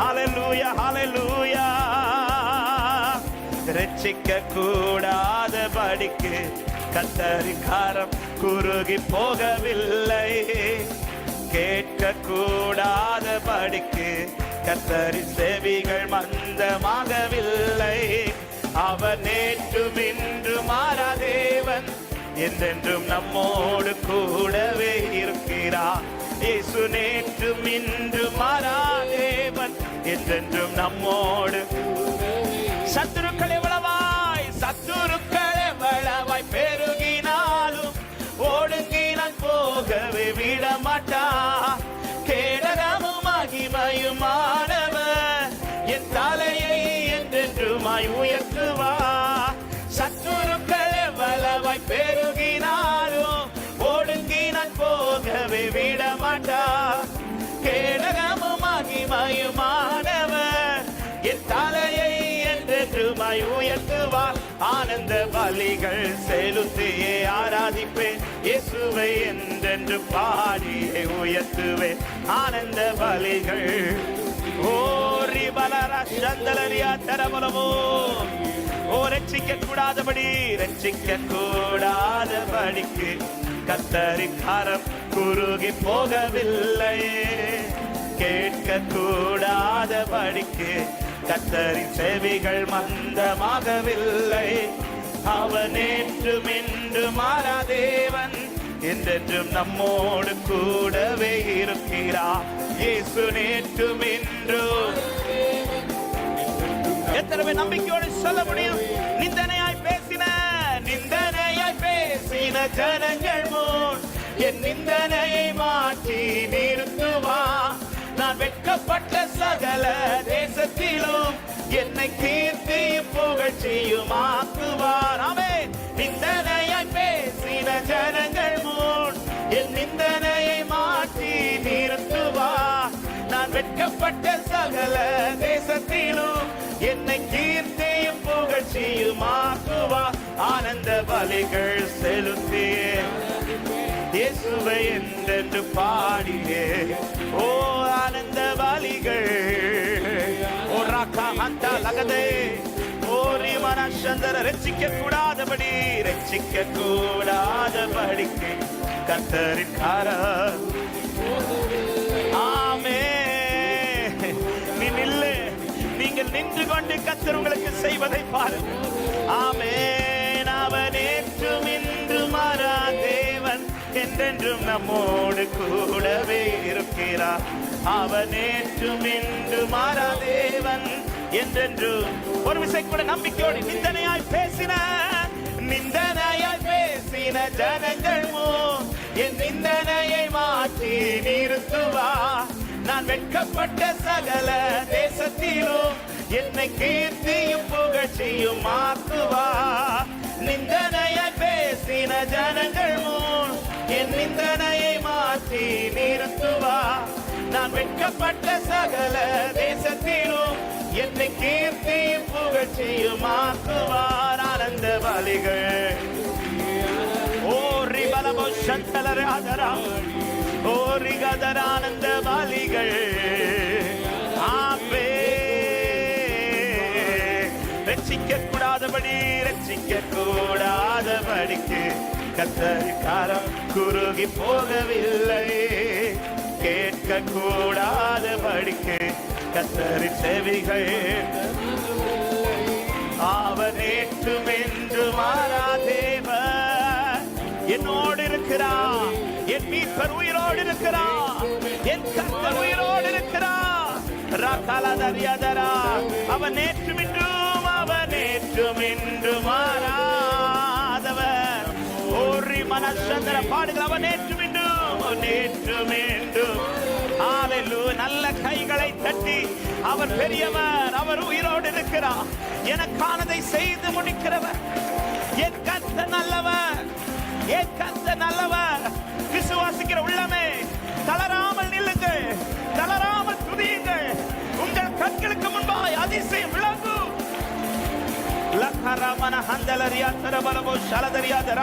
ஹalleluya ஹalleluya ரட்சிக்க கூடாத படிக்கு கத்தரிக்காரம் குறுகி போகவில்லை. கேட்க கூடாத படிக்கு கத்தரி செவிகள் மந்தமாகவில்லை. அவர் நேற்றும் இன்று மாறாதேவன் என்றென்றும் நம்மோடு கூடவே இருக்கிறார். இயேசு நேற்றும் இன்று மாறாதேவன் என்றென்றும் நம்மோடு. சத்துருக்கள் எவ்வளவாய் சத்துருக்கள் எவ்வளவாய் என்றென்றுமாய் உயர்த்துவார் ஆனந்த பலிகள் செலுத்தியே ஆராதிப்பேன் இயேசுவை என்றென்று பாடியே உயர்த்துவேன் ஆனந்த பலிகள். ஓரி பலர சந்தலரியா தரபலமோ ஓ ரட்சிக்க கூடாதபடி ரட்சிக்க கூடாதபடிக்கு கத்தரின் கரம் குறுகி போகவில்லை கேட்க கூடாதபடிக்கு கத்தரின் செவிகள் மந்தமாகவில்லை. அவன் நேற்றும் மாறா தேவன். என்றென்றும் நம்மோடு கூடவே இருக்கிறார். இயேசு நேற்றும் இன்றும் எத்தனை நம்பிக்கையோடு சொல்ல முடியும்? நிந்தனையாய் பேசின நிந்தனையாய் பேசின ஜனங்கள் முன். என் நிந்தனையை மாற்றி நிறுத்துவா. நான் வெட்கப்பட்ட சகல தேசத்திலும் என்னை கீர்த்தி புகழ்ச்சியும் ஆக்குவார் ஆமே நிந்தனையை பேசின ஜனங்கள் முன் என் நிந்தனையை மாற்றி நிறுத்துவார் நான் வெட்கப்பட்ட சகல தேசத்திலும் என்னை கீர்த்தியும் புகழ்ச்சியும் ஆக்குவார் ஆனந்த பலிகள் செலுத்தியே இயேசுவை என்றென்று பாடினேன். ராக்கா லகதே ஓரி மனசந்தர ரட்சிக்க கூடாதபடி ரட்சிக்க கூடாதபடிக்கு கத்தரின் காரம். ஆமே. நீ நில்லு. நீங்கள் நின்று கொண்டு கத்தர் உங்களுக்கு செய்வதை பாரு. ஆமே. அவன் நேற்றும் இன்று மாறா தேவன் என்றென்றும் நம்மோடு கூடவே இருக்கிறார். அவன் நேற்றும் இன்று மாறா தேவன் என்றென்று ஒரு விசை கூட நம்பிக்கையோடு நிந்தனையாய் பேசின நிந்தனையாய் பேசின ஜனங்கள் முன் என் நிந்தனையை மாற்றி நிறுத்துவா. நான் வெட்கப்பட்ட சகல தேசத்திலும் என்னை கீர்த்தியும் புகழ்ச்சியும் மாற்றுவா நிந்தனையாய் பேசின ஜனங்கள் முன் என் நிந்தனையை மாற்றி நிறுத்துவா. நான் வெட்கப்பட்ட சகல தேசத்தில் என்னை கீர்த்தியும் புகழ்ச்சியும் ஆக்குவார் ஆனந்த பலிகள் ஓரி பலமோ சந்தலர் ஆதரா ஓரி கதர் ஆனந்த பலிகள் ஆமே ரட்சிக்க கூடாதபடி ரட்சிக்க கூடாதபடிக்கு கத்தரிக்காரம் குறுகி போகவில்லை. கேட்க கூடாத படிக்கு கத்தரி செவிகள் அவர் நேற்றும் என்று தேவ என்னோடு இருக்கிறார் என் மீட்பர் உயிரோடு இருக்கிறார் என் கத்தர் உயிரோடு இருக்கிறார் ரகலதரியதரா அவன் நேற்றும் இன்றும் அவன் நேற்றும் இன்று மாறாதவர். ஓரி மனசந்திர பாடுகள் அவன் நேற்று மீண்டும் நேற்றும் நல்ல கைகளை தட்டி அவர் பெரியவர் அவர் உயிரோடு இருக்கிறார். எனக்கானதை செய்து முடிக்கிறவர். என் கத்த நல்லவர். என் கத்த நல்லவர். விசுவாசிக்கிற உள்ளமே தளராமல் நில்லுங்கள். தளராமல் துதியுங்கள். உங்கள் கண்களுக்கு முன்பாய் அதிசயம் விளங்கும். லக்கரமன ஹந்தலரியா தரபரபோ சலதரியா தர